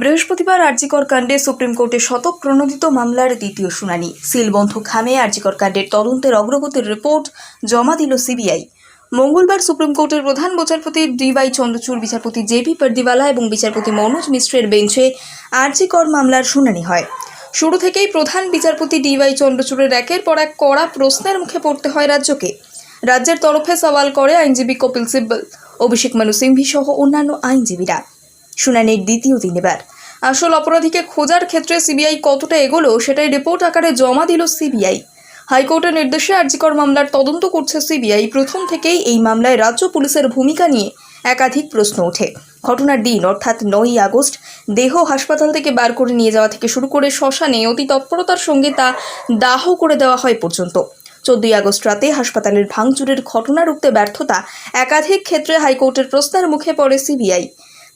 বৃহস্পতিবার আরজিকর কাণ্ডে সুপ্রিম কোর্টে শতক প্রণোদিত মামলার দ্বিতীয় শুনানি। সিলবন্ধ খামে আরজিকর কাণ্ডের তদন্তের অগ্রগতির রিপোর্ট জমা দিল সিবিআই। মঙ্গলবার সুপ্রিম কোর্টের প্রধান বিচারপতি ডিওয়াই চন্দ্রচূড়, বিচারপতি জেপি পার্দিওয়ালা এবং বিচারপতি মনোজ মিশ্রের বেঞ্চে আরজিকর মামলার শুনানি হয়। শুরু থেকেই প্রধান বিচারপতি ডিওয়াই চন্দ্রচূড়ের একের পর এক কড়া প্রশ্নের মুখে পড়তে হয় রাজ্যকে। রাজ্যের তরফে সওয়াল করে আইনজীবী কপিল সিব্বল, অভিষেক মানু সিংভি সহ অন্যান্য আইনজীবীরা। শুনানির দ্বিতীয় দিন এবার। আসল অপরাধীকে খোঁজার ক্ষেত্রে সিবিআই কতটা এগোলো সেটাই রিপোর্ট আকারে জমা দিল সিবিআই। হাইকোর্টের নির্দেশে আর্জিকর মামলার তদন্ত করছে সিবিআই। প্রথম থেকেই এই মামলায় রাজ্য পুলিশের ভূমিকা নিয়ে একাধিক প্রশ্ন ওঠে। ঘটনার দিন, অর্থাৎ নয়ই আগস্ট, দেহ হাসপাতাল থেকে বার করে নিয়ে যাওয়া থেকে শুরু করে শ্মশানে অতি তৎপরতার সঙ্গে তা দাহ করে দেওয়া হয় পর্যন্ত। চোদ্দই আগস্ট রাতে হাসপাতালের ভাঙচুরের ঘটনা রুখতে ব্যর্থতা একাধিক ক্ষেত্রে হাইকোর্টের প্রশ্নের মুখে পড়ে সিবিআই।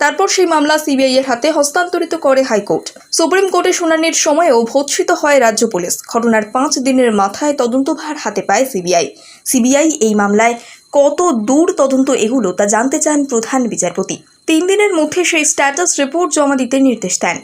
তারপর সেই মামলা সিবিআই এর হাতে হস্তান্তরিত করে হাইকোর্ট। সুপ্রিম কোর্টে শুনানির সময়ও ভৎসিত হয় রাজ্য পুলিশ। ঘটনার পাঁচ দিনের মাথায় তদন্তভার হাতে পায় সিবিআই। সিবিআই এই মামলায় কত দূর তদন্ত এগুলো তা জানতে চান প্রধান বিচারপতি। তিন দিনের মধ্যে সেই স্ট্যাটাস রিপোর্ট জমা দিতে নির্দেশ দেন।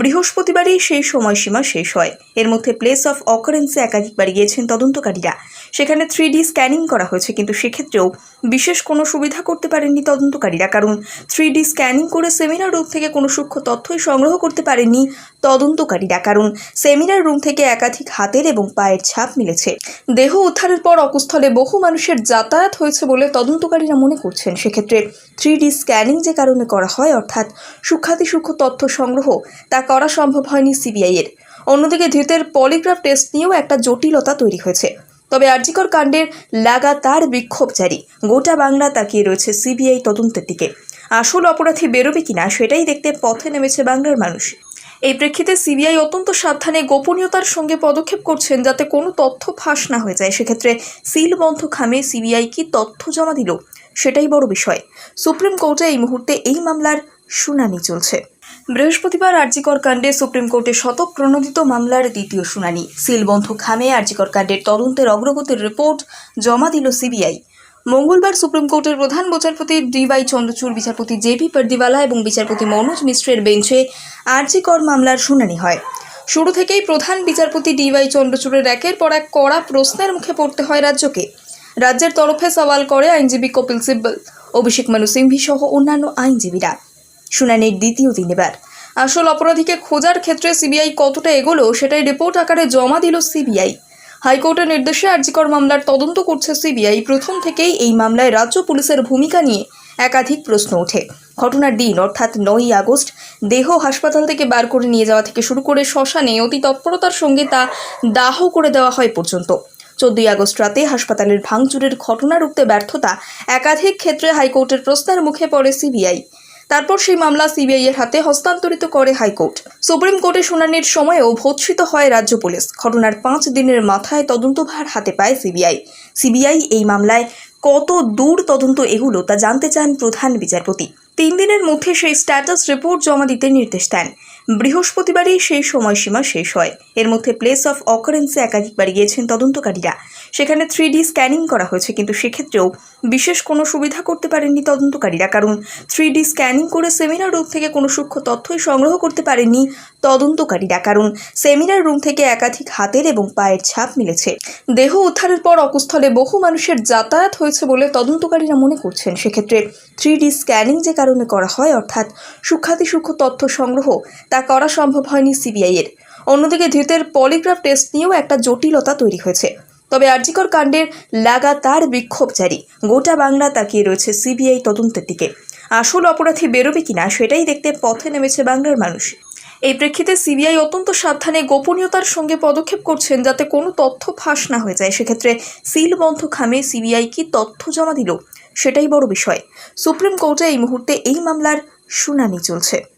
বৃহস্পতিবারই সেই সময়সীমা শেষ হয়। এর মধ্যে প্লেস অফ অকারেন্সে একাধিকবার গিয়েছেন তদন্তকারীরা। সেখানে থ্রি ডি স্ক্যানিং করা হয়েছে, কিন্তু সেক্ষেত্রেও বিশেষ কোনো সুবিধা করতে পারেননি তদন্তকারীরা, কারণ থ্রি ডি স্ক্যানিং করে সেমিনার রুম থেকে কোনো সূক্ষ্ম তথ্যই সংগ্রহ করতে পারেননি তদন্তকারীরা, কারণ সেমিনার রুম থেকে একাধিক হাতের এবং পায়ের ছাপ মিলেছে। দেহ উদ্ধারের পর অকুস্থলে বহু মানুষের যাতায়াত হয়েছে বলে তদন্তকারীরা মনে করছেন। সেক্ষেত্রে থ্রি ডি স্ক্যানিং যে কারণে করা হয়, অর্থাৎ সূক্ষ্মাতিসূক্ষ্ম তথ্য সংগ্রহ তা করা সম্ভব হয়নি সিবিআইয়ের অন্যদিকে ধৃতের পলিগ্রাফ টেস্ট নিয়েও একটা জটিলতা তৈরি হয়েছে। তবে আর্জিকর কাণ্ডের লাগাতার বিক্ষোভ জারি। গোটা বাংলা তাকিয়ে রয়েছে সিবিআই তদন্তের দিকে। আসল অপরাধী বেরোবে কিনা সেটাই দেখতে পথে নেমেছে বাংলার মানুষ। এই প্রেক্ষিতে সিবিআই অত্যন্ত সাবধানে গোপনীয়তার সঙ্গে পদক্ষেপ করছেন যাতে কোনো তথ্য ফাঁস না হয়ে যায়। সেক্ষেত্রে সিলবন্ধ খামে সিবিআই কি তথ্য জমা দিল, সেটাই বড় বিষয়। সুপ্রিম কোর্টে এই মুহূর্তে এই মামলার শুনানি চলছে। বৃহস্পতিবার আরজিকর কাণ্ডে সুপ্রিম কোর্টে শতক প্রণোদিত মামলার দ্বিতীয় শুনানি। সিলবন্ধ খামে আরজিকর কাণ্ডের তদন্তের অগ্রগতির রিপোর্ট জমা দিল সিবিআই। মঙ্গলবার সুপ্রিম কোর্টের প্রধান বিচারপতি ডিওয়াই চন্দ্রচূড়, বিচারপতি জেপি পার্দিওয়ালা এবং বিচারপতি মনোজ মিশ্রের বেঞ্চে আরজিকর মামলার শুনানি হয়। শুরু থেকেই প্রধান বিচারপতি ডিওয়াই চন্দ্রচূড়ের একের পর এক কড়া প্রশ্নের মুখে পড়তে হয় রাজ্যকে। রাজ্যের তরফে সওয়াল করে আইনজীবী কপিল সিব্বল, অভিষেক মানু সিংভি সহ অন্যান্য আইনজীবীরা। শুনানির দ্বিতীয় দিন এবার। আসল অপরাধীকে খোঁজার ক্ষেত্রে সিবিআই কতটা এগোলো সেটাই রিপোর্ট আকারে জমা দিল সিবিআই। হাইকোর্টের নির্দেশে আর্জিকর মামলার তদন্ত করছে সিবিআই। প্রথম থেকেই এই মামলায় রাজ্য পুলিশের ভূমিকা নিয়ে একাধিক প্রশ্ন ওঠে। ঘটনার দিন, অর্থাৎ নয়ই আগস্ট, দেহ হাসপাতাল থেকে বার করে নিয়ে যাওয়া থেকে শুরু করে শ্মশানে অতি তৎপরতার সঙ্গে তা দাহ করে দেওয়া হয় পর্যন্ত। চোদ্দই আগস্ট রাতে হাসপাতালের ভাঙচুরের ঘটনা রুখতে ব্যর্থতা একাধিক ক্ষেত্রে হাইকোর্টের প্রশ্নের মুখে পড়ে সিবিআই। তারপর সেই মামলা সিবিআই এর হাতে হস্তান্তরিত করে হাইকোর্ট। সুপ্রিম কোর্টে শুনানির সময়ও ভৎসিত হয় রাজ্য পুলিশ। ঘটনার পাঁচ দিনের মাথায় তদন্তভার হাতে পায় সিবিআই। সিবিআই এই মামলায় কত দূর তদন্ত এগুলো তা জানতে চান প্রধান বিচারপতি। তিন দিনের মধ্যে সেই স্ট্যাটাস রিপোর্ট জমা দিতে নির্দেশ দেন। বৃহস্পতিবারই সেই সময়সীমা শেষ হয়। এর মধ্যে প্লেস অফ অকারেন্সে একাধিকবার গিয়েছেন তদন্তকারীরা। সেখানে থ্রি ডি স্ক্যানিং করা হয়েছে। কিন্তু সেক্ষেত্রেও বিশেষ কোনো সুবিধা করতে পারেননি তদন্তকারীরা। কারণ থ্রি ডি স্ক্যানিং করে সেমিনার রুম থেকে কোনো সূক্ষ্ম তথ্যই সংগ্রহ করতে পারেননি তদন্তকারীরা। কারণ সেমিনার রুম থেকে একাধিক হাতের এবং পায়ের ছাপ মিলেছে। দেহ উদ্ধারের পর অকুস্থলে বহু মানুষের যাতায়াত হয়েছে বলে তদন্তকারীরা মনে করছেন। সেক্ষেত্রে থ্রি ডি স্ক্যানিং যে কারণে করা হয়, অর্থাৎ সূক্ষাতি সূক্ষ্ম তথ্য সংগ্রহ, তা করা সম্ভব হয়নি সিবিআইয়ের অন্যদিকে ধৃতের পলিগ্রাফ টেস্ট নিয়েও একটা জটিলতা তৈরি হয়েছে। তবে আর্জিকর কাণ্ডের লাগাতার বিক্ষোভ জারি। গোটা বাংলা তাকিয়ে রয়েছে সিবিআই তদন্তের দিকে। আসল অপরাধী বেরোবে কিনা সেটাই দেখতে পথে নেমেছে বাংলার মানুষ। এই প্রেক্ষিতে সিবিআই অত্যন্ত সাবধানে গোপনীয়তার সঙ্গে পদক্ষেপ করছেন যাতে কোনো তথ্য ফাঁস না হয়ে যায়। সেক্ষেত্রে সিলবন্ধ খামে সিবিআই কি তথ্য জমা দিল, সেটাই বড় বিষয়। সুপ্রিম কোর্টে এই মুহূর্তে এই মামলার শুনানি চলছে।